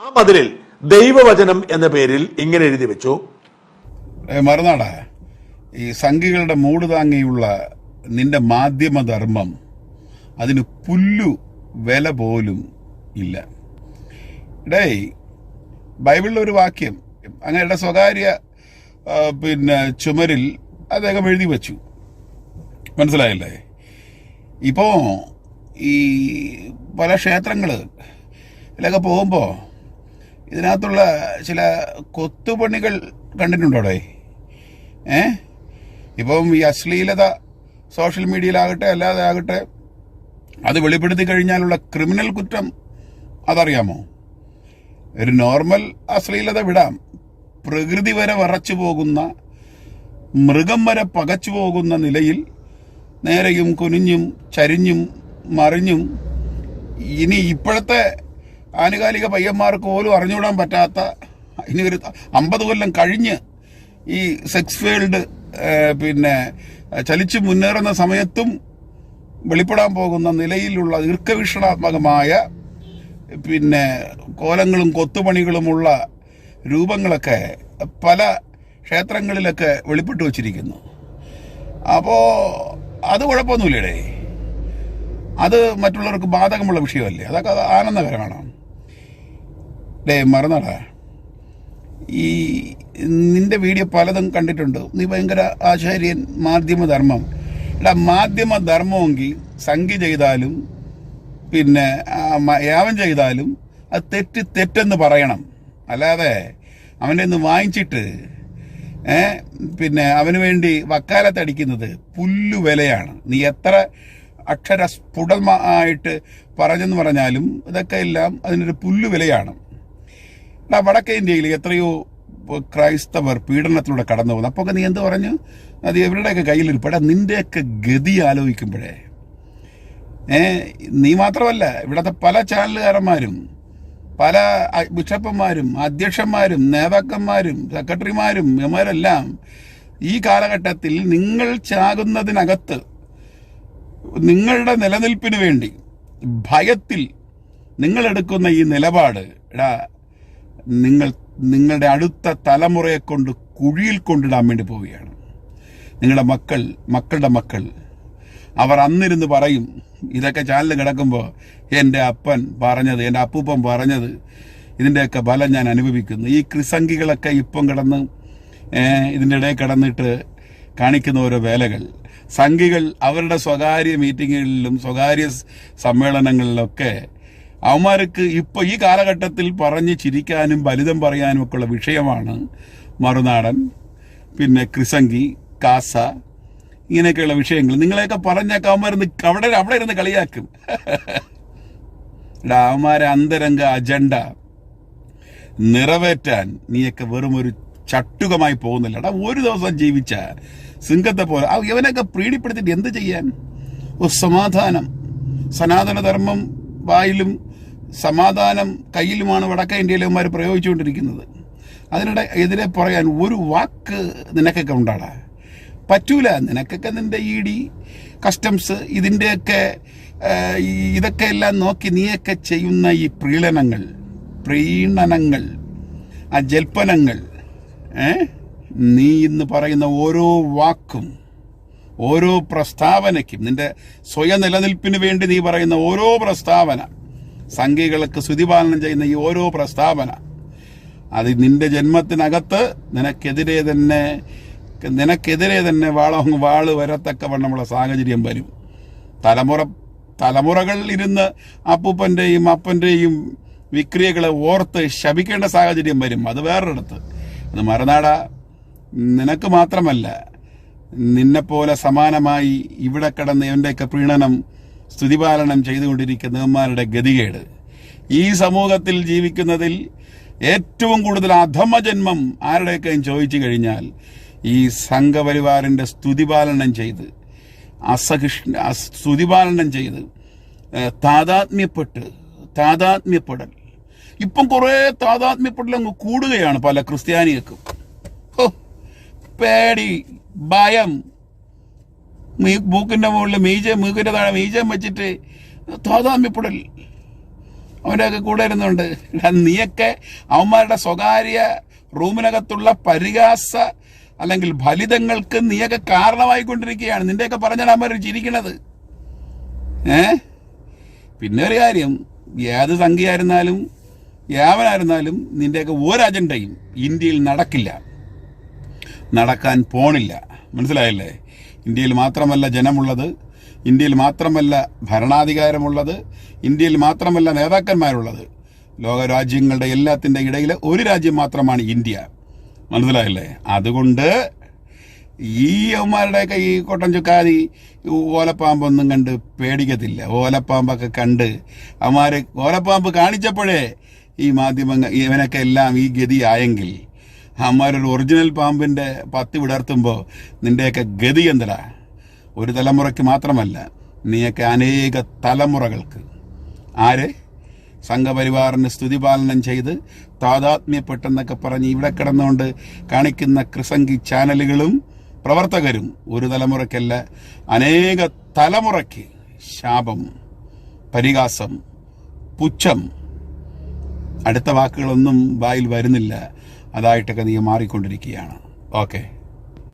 ആ മതിലിൽ ദൈവവചനം എന്ന പേരിൽ ഇങ്ങനെ എഴുതി വെച്ചു. മറുനാട ഈ സംഘികളുടെ മൂട് താങ്ങിയുള്ള നിന്റെ മാധ്യമധർമ്മം അതിന് പുല്ലു വില പോലും ഇല്ല. ഇടേ ബൈബിളിലെ ഒരു വാക്യം അങ്ങയുടെ സ്വകാര്യ പിന്നെ ചുമരിൽ അദ്ദേഹം എഴുതി വച്ചു. മനസ്സിലായില്ലേ? ഇപ്പോൾ ഈ പല ക്ഷേത്രങ്ങൾ ഇതിലൊക്കെ പോകുമ്പോൾ ഇതിനകത്തുള്ള ചില കൊത്തുപണികൾ കണ്ടിട്ടുണ്ടോ അവിടെ? ഏ? ഇപ്പം ഈ അശ്ലീലത സോഷ്യൽ മീഡിയയിലാകട്ടെ അല്ലാതെ ആകട്ടെ അത് വെളിപ്പെടുത്തി കഴിഞ്ഞാലുള്ള ക്രിമിനൽ കുറ്റം അതറിയാമോ? ഒരു നോർമൽ അശ്ലീലത വിടാം. പ്രകൃതി വരെ വറച്ചു പോകുന്ന മൃഗം വരെ പകച്ചു പോകുന്ന നിലയിൽ നേരെയും കുനിഞ്ഞും ചരിഞ്ഞും മറിഞ്ഞും ഇനി ഇപ്പോഴത്തെ ആനുകാലിക പയ്യന്മാർക്ക് പോലും അറിഞ്ഞുവിടാൻ പറ്റാത്ത ഇനി ഒരു അമ്പത് കൊല്ലം കഴിഞ്ഞ് ഈ സെക്സ് ഫീൽഡ് പിന്നെ ചലിച്ച് മുന്നേറുന്ന സമയത്തും വെളിപ്പെടാൻ പോകുന്ന നിലയിലുള്ള ദീർഘവീക്ഷണാത്മകമായ പിന്നെ കോലങ്ങളും കൊത്തുപണികളുമുള്ള രൂപങ്ങളൊക്കെ പല ക്ഷേത്രങ്ങളിലൊക്കെ വെളിപ്പെട്ടു വച്ചിരിക്കുന്നു. അപ്പോൾ അത് കുഴപ്പമൊന്നുമില്ലടേ? അത് മറ്റുള്ളവർക്ക് ബാധകമുള്ള വിഷയമല്ലേ? അതൊക്കെ അത് ആനന്ദകരമാണ്? ഡേ മറന്നടാ. ഈ നിന്റെ വീഡിയോ പലതും കണ്ടിട്ടുണ്ട്. നീ ഭയങ്കര ആചാര്യൻ മാധ്യമധർമ്മം. എടാ മാധ്യമധർമ്മമെങ്കിൽ സംഖ്യ ചെയ്താലും പിന്നെ യാവം ചെയ്താലും അത് തെറ്റ് തെറ്റെന്ന് പറയണം. അല്ലാതെ അവന്റെ ഒന്ന് വാങ്ങിച്ചിട്ട് പിന്നെ അവന് വേണ്ടി വക്കാലത്തടിക്കുന്നത് പുല്ലു വിലയാണ് നീ എത്ര അക്ഷര സ്ഫുടമായിട്ട് പറഞ്ഞെന്ന് പറഞ്ഞാലും ഇതൊക്കെ എല്ലാം അതിനൊരു പുല്ലു വിലയാണ് വടക്കേ ഇന്ത്യയിൽ എത്രയോ ക്രൈസ്തവർ പീഡനത്തിലൂടെ കടന്നു പോകുന്നു. അപ്പോൾ നീ എന്ത് പറഞ്ഞു? അത് എവരുടെയൊക്കെ കയ്യിലിരിപ്പടാ നിന്റെയൊക്കെ ഗതി ആലോചിക്കുമ്പോഴേ. ഏ നീ മാത്രമല്ല ഇവിടുത്തെ പല ചാനലുകാരന്മാരും പല ബിഷപ്പന്മാരും അധ്യക്ഷന്മാരും നേതാക്കന്മാരും സെക്രട്ടറിമാരും ഇവന്മാരെല്ലാം ഈ കാലഘട്ടത്തിൽ നിങ്ങൾ ചാകുന്നതിനകത്ത് നിങ്ങളുടെ നിലനിൽപ്പിന് വേണ്ടി ഭയത്തിൽ നിങ്ങളെടുക്കുന്ന ഈ നിലപാട് എടാ നിങ്ങൾ നിങ്ങളുടെ അടുത്ത തലമുറയെ കൊണ്ട് കുഴിയിൽ കൊണ്ടിടാൻ വേണ്ടി പോവുകയാണ്. നിങ്ങളുടെ മക്കൾ മക്കളുടെ മക്കൾ അവർ അന്നിരുന്ന് പറയും ഇതൊക്കെ ചാനൽ കിടക്കുമ്പോൾ എന്റെ അപ്പൻ പറഞ്ഞത് എന്റെ അപ്പൂപ്പൻ പറഞ്ഞത് ഇതിന്റെയൊക്കെ ബലം ഞാൻ അനുഭവിക്കുന്നു. ഈ ക്രിസംഗികളൊക്കെ ഇപ്പം കിടന്ന് ഇതിന്റെ ഇടയിൽ കിടന്നിട്ട് കാണിക്കുന്ന ഓരോ വേലകൾ. സംഘികൾ അവരുടെ സ്വകാര്യ മീറ്റിങ്ങുകളിലും സ്വകാര്യ സമ്മേളനങ്ങളിലൊക്കെ അവന്മാർക്ക് ഇപ്പോൾ ഈ കാലഘട്ടത്തിൽ പറഞ്ഞ് ചിരിക്കാനും ബലിതം പറയാനും ഒക്കെ ഉള്ള വിഷയമാണ് മറുനാടൻ പിന്നെ ക്രിസംഗി കാസ ഇങ്ങനെയൊക്കെയുള്ള വിഷയങ്ങൾ. നിങ്ങളെയൊക്കെ പറഞ്ഞൊക്കെ അവന്മാരുന്ന് അവിടെ അവിടെ ഇരുന്ന് കളിയാക്കും. അവന്മാരെ അന്തരംഗ അജണ്ട. നിറവേറ്റാൻ നീയൊക്കെ വെറും ഒരു ചട്ടുകമായി പോകുന്നില്ല. എടാ ഒരു ദിവസം ജീവിച്ച സിംഗത്തെ പോലെ. ഇവനൊക്കെ പ്രീണിപ്പെടുത്തിട്ട് എന്ത് ചെയ്യാൻ? ഒരു സമാധാനം. സനാതനധർമ്മം വായിലും സമാധാനം കയ്യിലുമാണ് വടക്കേ ഇന്ത്യയിലെ അവന്മാർ പ്രയോഗിച്ചുകൊണ്ടിരിക്കുന്നത്. അതിനിടെ എതിരെ പറയാൻ ഒരു വാക്ക് നിനക്കൊക്കെ ഉണ്ടാടാ? പറ്റൂല. നിനക്കൊക്കെ നിന്റെ ഇ ഡി കസ്റ്റംസ് ഇതിന്റെയൊക്കെ ഇതൊക്കെ എല്ലാം നോക്കി നീയൊക്കെ ചെയ്യുന്ന ഈ പ്രീണനങ്ങൾ പ്രീണനങ്ങൾ ആ ജൽപ്പനങ്ങൾ നീ ഇന്ന് പറയുന്ന ഓരോ വാക്കും ഓരോ പ്രസ്താവനയ്ക്കും നിന്റെ സ്വയം നിലനിൽപ്പിന് വേണ്ടി നീ പറയുന്ന ഓരോ പ്രസ്താവന സംഘികൾക്ക് സ്തുതിപാലനം ചെയ്യുന്ന ഈ ഓരോ പ്രസ്താവന അത് നിന്റെ ജന്മത്തിനകത്ത് നിനക്കെതിരെ തന്നെ നിനക്കെതിരെ തന്നെ വാളം വാൾ വരത്തക്കവണ്ണമുള്ള സാഹചര്യം വരും. തലമുറ തലമുറകൾ ഇരുന്ന് അപ്പൂപ്പന്റെയും അപ്പന്റെയും വിക്രിയകളെ ഓർത്ത് ശപിക്കേണ്ട സാഹചര്യം വരും. അത് വേറൊരിടത്ത്. അത് മറുനാട നിനക്ക് മാത്രമല്ല നിന്നെപ്പോലെ സമാനമായി ഇവിടെ കിടന്ന് എന്റെയൊക്കെ പ്രീണനം സ്തുതിപാലനം ചെയ്തുകൊണ്ടിരിക്കുന്നവന്മാരുടെ ഗതികേട്. ഈ സമൂഹത്തിൽ ജീവിക്കുന്നതിൽ ഏറ്റവും കൂടുതൽ അധമജന്മം ആരുടെയൊക്കെയും ചോദിച്ചു കഴിഞ്ഞാൽ ഈ സംഘപരിവാറിന്റെ സ്തുതിപാലനം ചെയ്ത് അസഹിഷ്ണ അസ്- സ്തുതിപാലനം ചെയ്ത് താതാത്മ്യപ്പെട്ട് താതാത്മ്യപ്പെടൽ. ഇപ്പം കുറേ താതാത്മ്യപ്പെടൽ അങ്ങ് കൂടുകയാണ് പല ക്രിസ്ത്യാനികൾക്കും. പേടി ഭയം മീ- മുകളിൽ മീജ മൂക്കിന്റെ താഴെ മീജം വെച്ചിട്ട് താതാമ്യപ്പെടൽ അവരൊക്കെ കൂടെ ഇരുന്നുണ്ട്. നീയൊക്കെ അവന്മാരുടെ സ്വകാര്യ റൂമിനകത്തുള്ള പരിഹാസ അല്ലെങ്കിൽ ഫലിതങ്ങൾക്ക് നീയൊക്കെ കാരണമായിക്കൊണ്ടിരിക്കുകയാണ്. നിന്റെയൊക്കെ പറഞ്ഞാൽ അവന്മാർ ചിരിക്കണത്. ഏ? പിന്നെ ഒരു കാര്യം ഏത് സംഖ്യയായിരുന്നാലും യാവനായിരുന്നാലും നിന്റെയൊക്കെ ഒരു അജണ്ടയും ഇന്ത്യയിൽ നടക്കില്ല. നടക്കാൻ പോണില്ല. മനസ്സിലായല്ലേ? ഇന്ത്യയിൽ മാത്രമല്ല ജനമുള്ളത് ഇന്ത്യയിൽ മാത്രമല്ല ഭരണാധികാരമുള്ളത് ഇന്ത്യയിൽ മാത്രമല്ല നേതാക്കന്മാരുള്ളത്. ലോകരാജ്യങ്ങളുടെ എല്ലാത്തിന്റെ ഇടയിൽ ഒരു രാജ്യം മാത്രമാണ് ഇന്ത്യ. മനസ്സിലായല്ലേ? അതുകൊണ്ട് ഈ അവന്മാരുടെയൊക്കെ ഈ കൊട്ടൻ ചുക്കാതി ഓലപ്പാമ്പൊന്നും കണ്ട് പേടിക്കത്തില്ല. ഓലപ്പാമ്പൊക്കെ കണ്ട് അവന്മാർ ഓലപ്പാമ്പ് കാണിച്ചപ്പോഴേ ഈ മാധ്യമങ്ങൾ ഇവനൊക്കെ എല്ലാം ഈ ഗതിയായെങ്കിൽ അവന്മാരൊരു ഒറിജിനൽ പാമ്പിന്റെ പത്തി വിടർത്തുമ്പോൾ നിന്റെയൊക്കെ ഗതി എന്തടാ ഒരു തലമുറയ്ക്ക് മാത്രമല്ല നീയൊക്കെ അനേക തലമുറകൾക്ക്. ആര്? സംഘപരിവാറിന് സ്തുതിപാലനം ചെയ്ത് താതാത്മ്യപ്പെട്ടെന്നൊക്കെ പറഞ്ഞ് ഇവിടെ കിടന്നുകൊണ്ട് കാണിക്കുന്ന കൃസംഗി ചാനലുകളും പ്രവർത്തകരും ഒരു തലമുറയ്ക്കല്ല അനേക തലമുറയ്ക്ക് ശാപം പരിഹാസം പുച്ഛം. അടുത്ത വാക്കുകളൊന്നും വായിൽ വരുന്നില്ല. അതായിട്ടൊക്കെ നീ മാറിക്കൊണ്ടിരിക്കുകയാണ്. ഓക്കെ